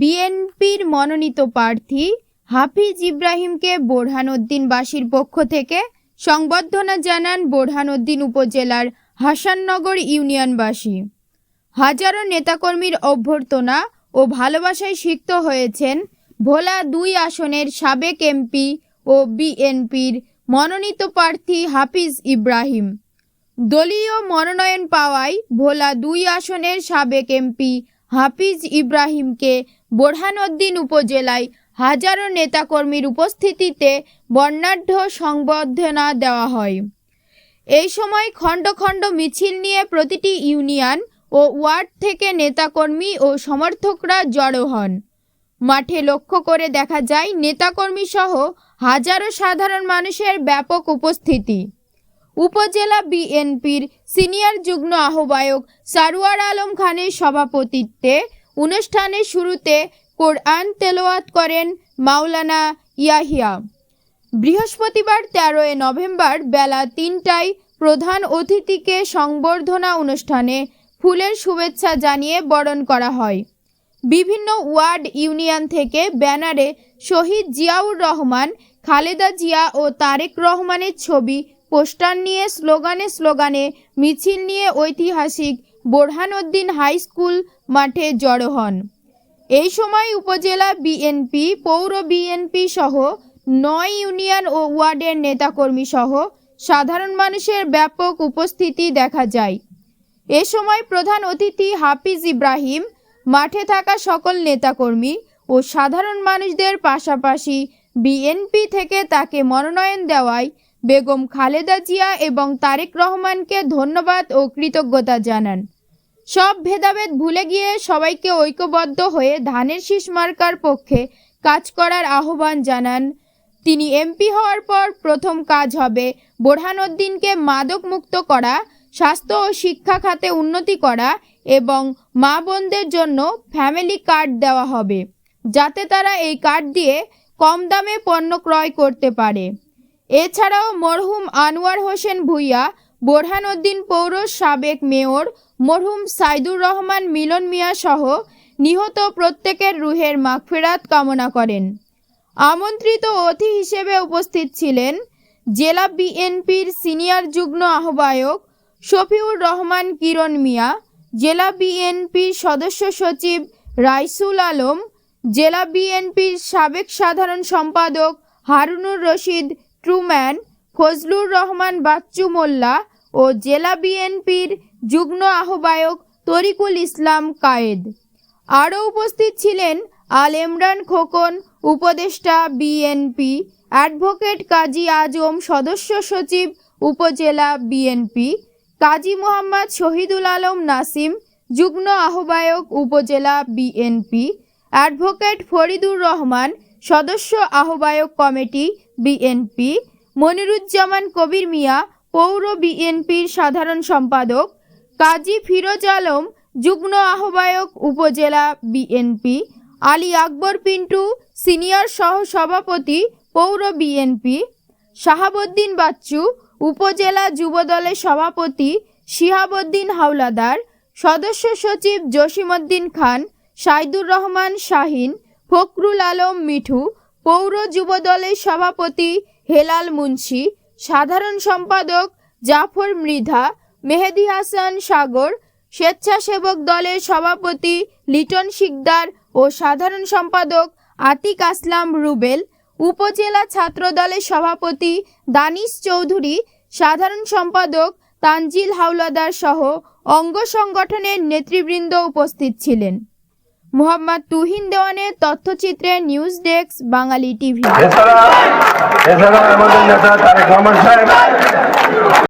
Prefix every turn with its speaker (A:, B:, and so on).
A: বিএনপির মনোনীত প্রার্থী হাফিজ ইব্রাহিমকে বোরহানউদ্দিনবাসীর পক্ষ থেকে সংবর্ধনা জানান বোরহানউদ্দিন উপজেলার হাসাননগর ইউনিয়নবাসী। হাজারো নেতাকর্মীর অভ্যর্থনা ও ভালোবাসায় সিক্ত হয়েছেন ভোলা দুই আসনের সাবেক এমপি ও বিএনপির মনোনীত প্রার্থী হাফিজ ইব্রাহিম। দলীয় মনোনয়ন পাওয়ায় ভোলা দুই আসনের সাবেক এমপি হাফিজ ইব্রাহিমকে বোরহানউদ্দিন উপজেলায় হাজারো নেতাকর্মীর উপস্থিতিতে বর্ণাঢ্য সংবর্ধনা দেওয়া হয়। এই সময় খণ্ড খণ্ড মিছিল নিয়ে প্রতিটি ইউনিয়ন ও ওয়ার্ড থেকে নেতাকর্মী ও সমর্থকরা জড়ো হন। মাঠে লক্ষ্য করে দেখা যায় নেতাকর্মী সহ হাজারো সাধারণ মানুষের ব্যাপক উপস্থিতি। উপজেলা বিএনপির সিনিয়র যুগ্ম আহ্বায়ক সারোয়ার আলম খানের সভাপতিত্বে অনুষ্ঠানের শুরুতে কোরআন তেলাওয়াত করেন মাওলানা ইয়াহিয়া। বৃহস্পতিবার তেরোই নভেম্বর বেলা তিনটায় প্রধান অতিথিকে সংবর্ধনা অনুষ্ঠানে ফুলের শুভেচ্ছা জানিয়ে বরণ করা হয়। বিভিন্ন ওয়ার্ড ইউনিয়ন থেকে ব্যানারে শহীদ জিয়াউর রহমান, খালেদা জিয়া ও তারেক রহমানের ছবি, পোস্টার নিয়ে স্লোগানে স্লোগানে, মিছিল নিয়ে ঐতিহাসিক বোরহানউদ্দিন হাই স্কুল মাঠে জড়ো হন। এই সময় উপজেলা বিএনপি, পৌর বিএনপি সহ নয় ইউনিয়ন ও ওয়ার্ডের নেতাকর্মী সহ সাধারণ মানুষের ব্যাপক উপস্থিতি দেখা যায়। এ সময় প্রধান অতিথি হাফিজ ইব্রাহিম, মাঠে থাকা সকল নেতাকর্মী ও সাধারণ মানুষদের পাশাপাশি বিএনপি থেকে তাকে মনোনয়ন দেওয়ায় বেগম খালেদা জিয়া এবং তারেক রহমানকে ধন্যবাদ ও কৃতজ্ঞতা জানান। সব ভেদাভেদ ভুলে গিয়ে সবাইকে ঐক্যবদ্ধ হয়ে ধানের শীষ মার্কার পক্ষে কাজ করার আহ্বান জানান তিনি। এমপি হওয়ার পর প্রথম কাজ হবে বোরহানুদ্দিনকে মাদক মুক্ত করা, স্বাস্থ্য ও শিক্ষা খাতে উন্নতি করা এবং মা বোনদের জন্য ফ্যামিলি কার্ড দেওয়া হবে, যাতে তারা এই কার্ড দিয়ে কম দামে পণ্য ক্রয় করতে পারে। এছাড়াও মরহুম আনোয়ার হোসেন ভুইয়া বোরহানউদ্দিন পৌর সাবেক মেয়র মরহুম সাইদুর রহমান মিলন মিয়া সহ নিহত প্রত্যেকের রুহের মাগফিরাত কামনা করেন। আমন্ত্রিত অতিথি হিসেবে উপস্থিত ছিলেন জেলা বিএনপির সিনিয়র যুগ্ম আহ্বায়ক শফিউর রহমান কিরণ মিয়া, জেলা বিএনপির সদস্য সচিব রাইসুল আলম, জেলা বিএনপির সাবেক সাধারণ সম্পাদক হারুনুর রশিদ, ট্রুম্যান, ফজলুর রহমান বাচ্চু মোল্লা ও জেলা বিএনপির যুগ্ম আহ্বায়ক তরিকুল ইসলাম কায়েদ। আরও উপস্থিত ছিলেন আল ইমরান খোকন, উপদেষ্টা বিএনপি, অ্যাডভোকেট কাজী আজম, সদস্য সচিব, উপজেলা বিএনপি, কাজী মোহাম্মদ শহীদুল আলম নাসিম, যুগ্ম আহ্বায়ক উপজেলা বিএনপি, অ্যাডভোকেট ফরিদুর রহমান, সদস্য আহ্বায়ক কমিটি বিএনপি, মনিরুজ্জামান কবির মিয়া পৌর বিএনপির সাধারণ সম্পাদক কাজী ফিরোজ আলম, যুগ্ম আহ্বায়ক উপজেলা বিএনপি, আলী আকবর পিন্টু, সিনিয়র সহ সভাপতি পৌর বিএনপি, শাহাবুদ্দিন বাচ্চু, উপজেলা যুবদলের সভাপতি শিহাবুদ্দিন হাওলাদার, সদস্য সচিব জসিমউদ্দিন খান, সাইদুর রহমান শাহিন, ফখরুল আলম মিঠু, পৌর যুবদলের সভাপতি হেলাল মুন্সি সাধারণ সম্পাদক জাফর মৃধা, মেহেদি হাসান সাগর, স্বেচ্ছাসেবক দলের সভাপতি লিটন শিকদার ও সাধারণ সম্পাদক আতিক আসলাম রুবেল, উপজেলা ছাত্র দলের সভাপতি দানিশ চৌধুরী, সাধারণ সম্পাদক তানজিল হাওলাদার সহ অঙ্গ সংগঠনের নেতৃবৃন্দ উপস্থিত ছিলেন। মোহাম্মদ তুহিন দেওয়ানের তথ্যচিত্রে নিউজ ডেস্ক, বাঙালি টিভি।
B: এছাড়া এছাড়া আমাদের নেতা তারেক রহমান সাহেব।